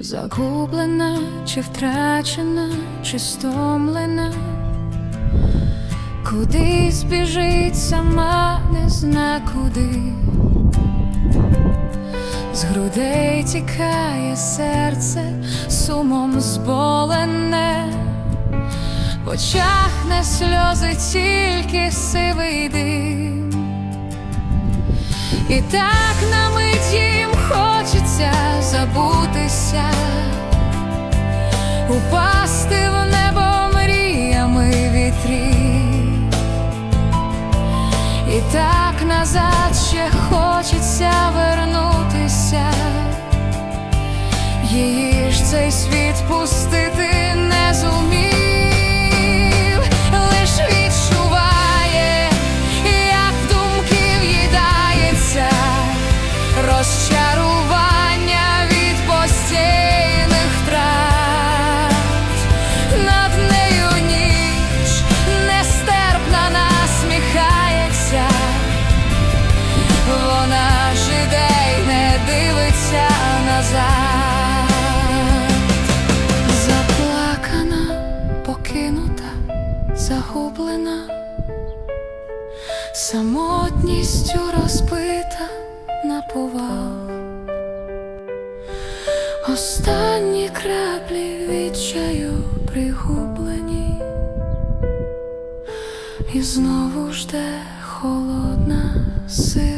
загублена, чи втрачена, чи стомлена, кудись біжить сама не зна куди. З грудей тікає серце, сумом зболене, в очах не сльози, тільки сивий дим. І так на мить їм хочеться забутися, упасти в небо мріями вітрів. І так назад ще хочеться вернутися, її ж цей світ пустити загублена, самотністю розбита на повал. Останні краплі відчаю пригублені, і знову жде холодна сива